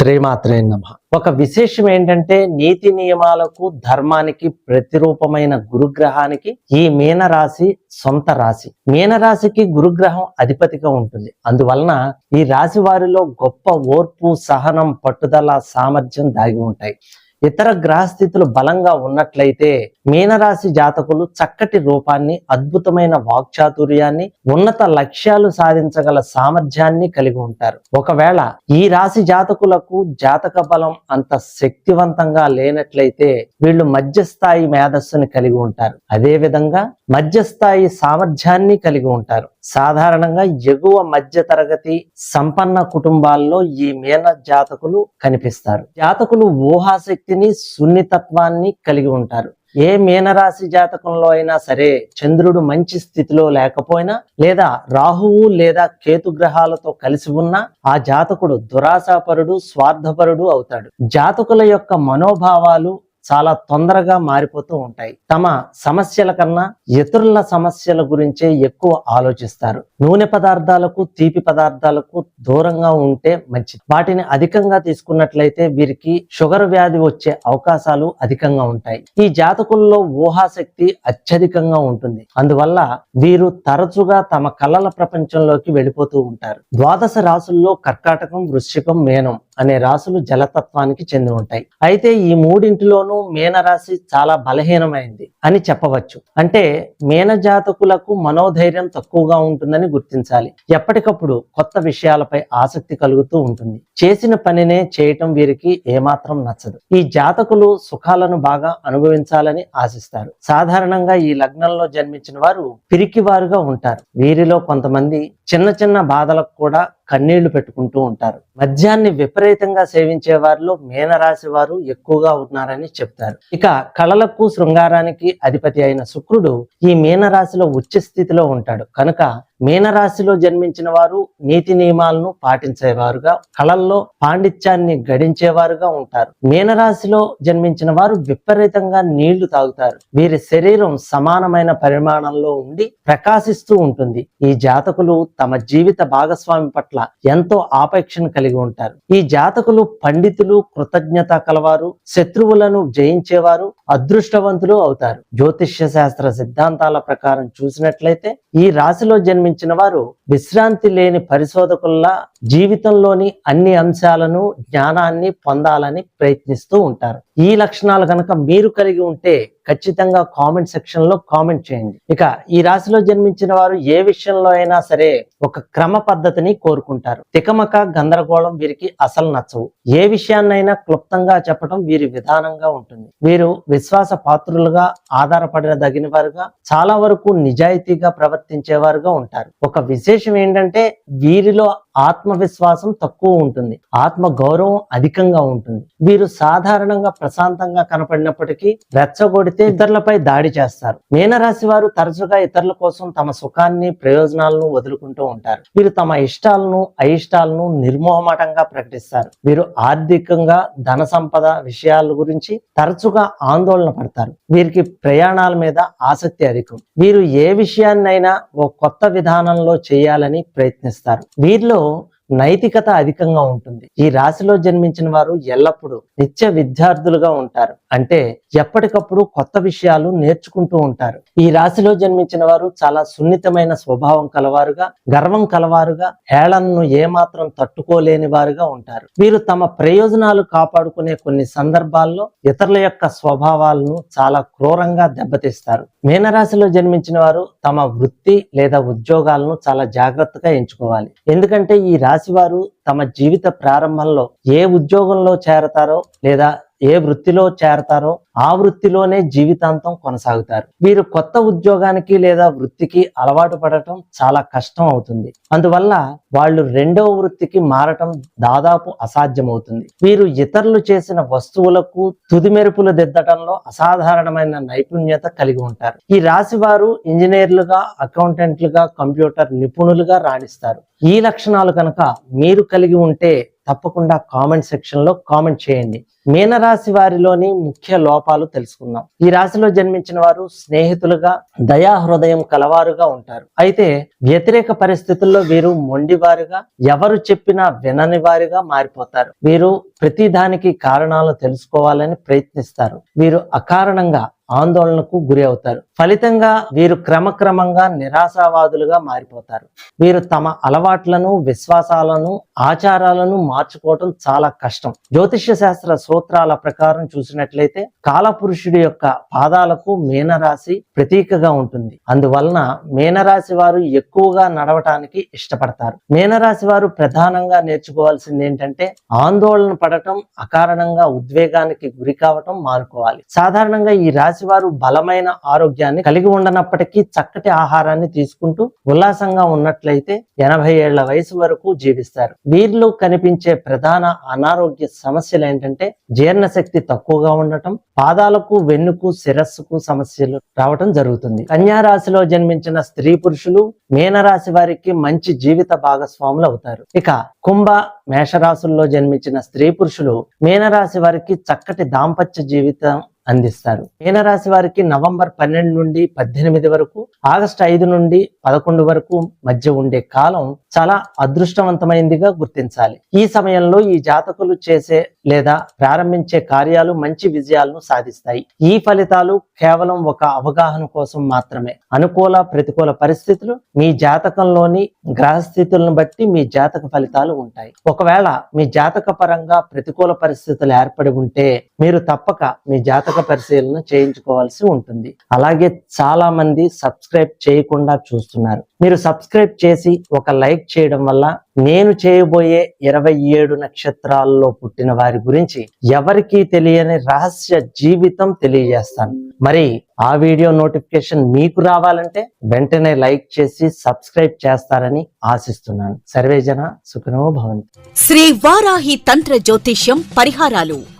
శ్రీమాత్రే నమ. ఒక విశేషం ఏంటంటే నీతి నియమాలకు ధర్మానికి ప్రతిరూపమైన గురుగ్రహానికి ఈ మీనరాశి సొంత రాశి. మీనరాశికి గురుగ్రహం అధిపతిగా ఉంటుంది. అందువలన ఈ రాశి వారిలో గొప్ప ఓర్పు సహనం పట్టుదల సామర్థ్యం దాగి ఉంటాయి. ఇతర గ్రహస్థితులు బలంగా ఉన్నట్లయితే మీనరాశి జాతకులు చక్కటి రూపాన్ని అద్భుతమైన వాక్చాతుర్యాన్ని ఉన్నత లక్ష్యాలు సాధించగల సామర్థ్యాన్ని కలిగి ఉంటారు. ఒకవేళ ఈ రాశి జాతకులకు జాతక బలం అంత శక్తివంతంగా లేనట్లయితే వీళ్ళు మధ్యస్థాయి మేధస్సుని కలిగి ఉంటారు. అదే విధంగా మధ్యస్థాయి సామర్థ్యాన్ని కలిగి ఉంటారు. సాధారణంగా ఎగువ మధ్య తరగతి సంపన్న కుటుంబాల్లో ఈ మీన జాతకులు కనిపిస్తారు. జాతకులు ఊహాశక్తిని సున్నితత్వాన్ని కలిగి ఉంటారు. ఏ మీనరాశి జాతకంలో అయినా సరే చంద్రుడు మంచి స్థితిలో లేకపోయినా లేదా రాహువు లేదా కేతు గ్రహాలతో కలిసి ఉన్నా ఆ జాతకుడు దురాశాపరుడు స్వార్థపరుడు అవుతాడు. జాతకుల యొక్క మనోభావాలు చాలా తొందరగా మారిపోతూ ఉంటాయి. తమ సమస్యల కన్నా ఇతరుల సమస్యల గురించే ఎక్కువ ఆలోచిస్తారు. నూనె పదార్థాలకు తీపి పదార్థాలకు దూరంగా ఉంటే మంచిది. వాటిని అధికంగా తీసుకున్నట్లయితే వీరికి షుగర్ వ్యాధి వచ్చే అవకాశాలు అధికంగా ఉంటాయి. ఈ జాతకుల్లో ఊహాశక్తి అత్యధికంగా ఉంటుంది. అందువల్ల వీరు తరచుగా తమ కళల ప్రపంచంలోకి వెళ్ళిపోతూ ఉంటారు. ద్వాదశ రాసుల్లో కర్కాటకం వృశ్చికం మేనం. అనే రాసులు జలతత్వానికి చెంది ఉంటాయి. అయితే ఈ మూడింటిలోనూ మీనరాశి చాలా బలహీనమైంది అని చెప్పవచ్చు. అంటే మీన జాతకులకు మనోధైర్యం తక్కువగా ఉంటుందని గుర్తించాలి. ఎప్పటికప్పుడు కొత్త విషయాలపై ఆసక్తి కలుగుతూ ఉంటుంది. చేసిన పనినే చేయటం వీరికి ఏమాత్రం నచ్చదు. ఈ జాతకులు సుఖాలను బాగా అనుభవించాలని ఆశిస్తారు. సాధారణంగా ఈ లగ్నంలో జన్మించిన వారు పిరికివారుగా ఉంటారు. వీరిలో కొంతమంది చిన్న చిన్న బాధలకు కూడా కన్నీళ్ళు పెట్టుకుంటూ ఉంటారు. మద్యాన్ని విపరీతంగా సేవించే వారిలో మీనరాశి వారు ఎక్కువగా ఉన్నారని చెప్తారు. ఇక కళలకు శృంగారానికి అధిపతి అయిన శుక్రుడు ఈ మీనరాశిలో ఉచ్చ స్థితిలో ఉంటాడు. కనుక మీనరాశిలో జన్మించిన వారు నీతి నియమాలను పాటించేవారుగా కళల్లో పాండిత్యాన్ని గడించేవారుగా ఉంటారు. మీనరాశిలో జన్మించిన వారు విపరీతంగా నీళ్ళు తాగుతారు. వీరి శరీరం సమానమైన పరిమాణంలో ఉండి ప్రకాశిస్తూ ఉంటుంది. ఈ జాతకులు తమ జీవిత భాగస్వామి పట్ల ఎంతో ఆపేక్షను కలిగి ఉంటారు. ఈ జాతకులు పండితులు కృతజ్ఞత కలవారు శత్రువులను జయించేవారు అదృష్టవంతులు అవుతారు. జ్యోతిష్య శాస్త్ర సిద్ధాంతాల ప్రకారం చూసినట్లయితే ఈ రాశిలో జన్మించిన వారు విశ్రాంతి లేని పరిశోధకుల్లా జీవితంలోని అన్ని అంశాలను జ్ఞానాన్ని పొందాలని ప్రయత్నిస్తూ ఉంటారు. ఈ లక్షణాలు కనుక మీరు కలిగి ఉంటే ఖచ్చితంగా కామెంట్ సెక్షన్లో కామెంట్ చేయండి. ఇక ఈ రాశిలో జన్మించిన వారు ఏ విషయంలో అయినా సరే ఒక క్రమ పద్ధతిని కోరుకుంటారు. తికమక గందరగోళం వీరికి అసలు నచ్చవు. ఏ విషయాన్నైనా క్లుప్తంగా చెప్పడం వీరి విధానంగా ఉంటుంది. వీరు విశ్వాస పాత్రులుగా ఆధారపడదగిన వారుగా చాలా వరకు నిజాయితీగా ప్రవర్తించేవారుగా ఉంటారు. ఒక విశేషం ఏంటంటే వీరిలో ఆత్మవిశ్వాసం తక్కువ ఉంటుంది. ఆత్మ గౌరవం అధికంగా ఉంటుంది. వీరు సాధారణంగా ప్రశాంతంగా కనపడినప్పటికీ రెచ్చగొడితే ఇతరులపై దాడి చేస్తారు. మీనరాశి వారు తరచుగా ఇతరుల కోసం తమ సుఖాన్ని ప్రయోజనాలను వదులుకుంటూ ఉంటారు. వీరు తమ ఇష్టాలను అయిష్టాలను నిర్మోహమాటంగా ప్రకటిస్తారు. వీరు ఆర్థికంగా ధన సంపద విషయాల గురించి తరచుగా ఆందోళన పడతారు. వీరికి ప్రయాణాల మీద ఆసక్తి అధికం. వీరు ఏ విషయాన్నైనా ఓ కొత్త విధానంలో చేయాలని ప్రయత్నిస్తారు. వీరిలో Pero నైతికత అధికంగా ఉంటుంది. ఈ రాశిలో జన్మించిన వారు ఎల్లప్పుడూ నిత్య విద్యార్థులుగా ఉంటారు. అంటే ఎప్పటికప్పుడు కొత్త విషయాలు నేర్చుకుంటూ ఉంటారు. ఈ రాశిలో జన్మించిన వారు చాలా సున్నితమైన స్వభావం కలవారుగా గర్వం కలవారుగా హేళనను ఏమాత్రం తట్టుకోలేని వారుగా ఉంటారు. వీరు తమ ప్రయోజనాలు కాపాడుకునే కొన్ని సందర్భాల్లో ఇతరుల యొక్క స్వభావాలను చాలా క్రూరంగా దెబ్బతీస్తారు. మీనరాశిలో జన్మించిన వారు తమ వృత్తి లేదా ఉద్యోగాలను చాలా జాగ్రత్తగా ఎంచుకోవాలి. ఎందుకంటే ఈ రాశి వారు తమ జీవిత ప్రారంభంలో ఏ ఉద్యోగంలో చేరతారో లేదా ఏ వృత్తిలో చేరతారో ఆ వృత్తిలోనే జీవితాంతం కొనసాగుతారు. వీరు కొత్త ఉద్యోగానికి లేదా వృత్తికి అలవాటు పడటం చాలా కష్టం అవుతుంది. అందువల్ల వాళ్ళు రెండవ వృత్తికి మారటం దాదాపు అసాధ్యమవుతుంది. వీరు ఇతరులు చేసిన వస్తువులకు తుది మెరుపులు దిద్దటంలో అసాధారణమైన నైపుణ్యత కలిగి ఉంటారు. ఈ రాశి వారు ఇంజనీర్లుగా అకౌంటెంట్లుగా కంప్యూటర్ నిపుణులుగా రాణిస్తారు. ఈ లక్షణాలు కనుక మీరు కలిగి ఉంటే తప్పకుండా కామెంట్ సెక్షన్లో కామెంట్ చేయండి. మీనరాశి వారిలోని ముఖ్య లోపాలు తెలుసుకుందాం. ఈ రాశిలో జన్మించిన వారు స్నేహితులుగా దయా హృదయం కలవారుగా ఉంటారు. అయితే వ్యతిరేక పరిస్థితుల్లో వీరు మొండివారుగా ఎవరు చెప్పినా వినని వారిగా మారిపోతారు. వీరు ప్రతి దానికి కారణాలు తెలుసుకోవాలని ప్రయత్నిస్తారు. వీరు అకారణంగా ఆందోళనకు గురి అవుతారు. ఫలితంగా వీరు క్రమక్రమంగా నిరాశావాదులుగా మారిపోతారు. వీరు తమ అలవాట్లను విశ్వాసాలను ఆచారాలను మార్చుకోవటం చాలా కష్టం. జ్యోతిష్య శాస్త్ర సూత్రాల ప్రకారం చూసినట్లయితే కాలపురుషుడి యొక్క పాదాలకు మీనరాశి ప్రతీకగా ఉంటుంది. అందువలన మీనరాశి వారు ఎక్కువగా నడవటానికి ఇష్టపడతారు. మీనరాశి వారు ప్రధానంగా నేర్చుకోవాల్సింది ఏంటంటే ఆందోళన పడటం అకారణంగా ఉద్వేగానికి గురి కావటం మానుకోవాలి. సాధారణంగా ఈ రాశి వారు బలమైన ఆరోగ్యాన్ని కలిగి ఉండనప్పటికీ చక్కటి ఆహారాన్ని తీసుకుంటూ ఉల్లాసంగా ఉన్నట్లయితే ఎనభై ఏళ్ళ వయసు వరకు జీవిస్తారు. వీరిలో కనిపించే ప్రధాన అనారోగ్య సమస్యలు ఏంటంటే జీర్ణశక్తి తక్కువగా ఉండటం పాదాలకు వెన్నుకు శిరస్సుకు సమస్యలు రావటం జరుగుతుంది. కన్యా రాశిలో జన్మించిన స్త్రీ పురుషులు మీనరాశి వారికి మంచి జీవిత భాగస్వాములు అవుతారు. ఇక కుంభ మేషరాశుల్లో జన్మించిన స్త్రీ పురుషులు మీనరాశి వారికి చక్కటి దాంపత్య జీవితం అందిస్తారు. మీనరాశి వారికి నవంబర్ పన్నెండు నుండి పద్దెనిమిది వరకు ఆగస్టు ఐదు నుండి పదకొండు వరకు మధ్య ఉండే కాలం చాలా అదృష్టవంతమైందిగా గుర్తించాలి. ఈ సమయంలో ఈ జాతకులు చేసే లేదా ప్రారంభించే కార్యాలు మంచి విజయాలను సాధిస్తాయి. ఈ ఫలితాలు కేవలం ఒక అవగాహన కోసం మాత్రమే. అనుకూల ప్రతికూల పరిస్థితులు మీ జాతకంలోని గ్రహస్థితులను బట్టి మీ జాతక ఫలితాలు ఉంటాయి. ఒకవేళ మీ జాతక పరంగా ప్రతికూల పరిస్థితులు ఏర్పడి ఉంటే మీరు తప్పక మీ జాతక పరిశీలన చేయించుకోవాల్సి ఉంటుంది. అలాగే చాలా మంది సబ్స్క్రైబ్ చేయకుండా చూస్తున్నారు. మీరు సబ్స్క్రైబ్ చేసి ఒక లైక్ చేయడం వల్ల నేను చేయబోయే ఇరవై ఏడు నక్షత్రాల్లో పుట్టిన వారి గురించి ఎవరికీ తెలియని రహస్య జీవితం తెలియజేస్తాను. మరి ఆ వీడియో నోటిఫికేషన్ మీకు రావాలంటే వెంటనే లైక్ చేసి సబ్స్క్రైబ్ చేస్తారని ఆశిస్తున్నాను. సర్వేజన సుఖనో భవంతి. శ్రీ వారాహి తంత్ర జ్యోతిష్యం పరిహారాలు.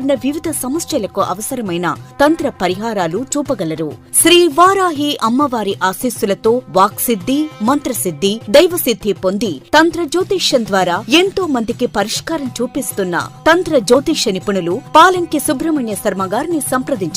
వివిధ సమస్యలకు అవసరమైన తంత్ర పరిహారాలు చూపగలరు. శ్రీ వారాహి అమ్మవారి ఆశీస్సులతో వాక్సిద్ధి మంత్రసిద్ధి దైవసిద్ధి పొంది తంత్ర జ్యోతిష్యం ద్వారా ఎంతో మందికి పరిష్కారం చూపిస్తున్న తంత్ర జ్యోతిష్య నిపుణులు పాలంకి సుబ్రహ్మణ్య శర్మ గారిని సంప్రదించారు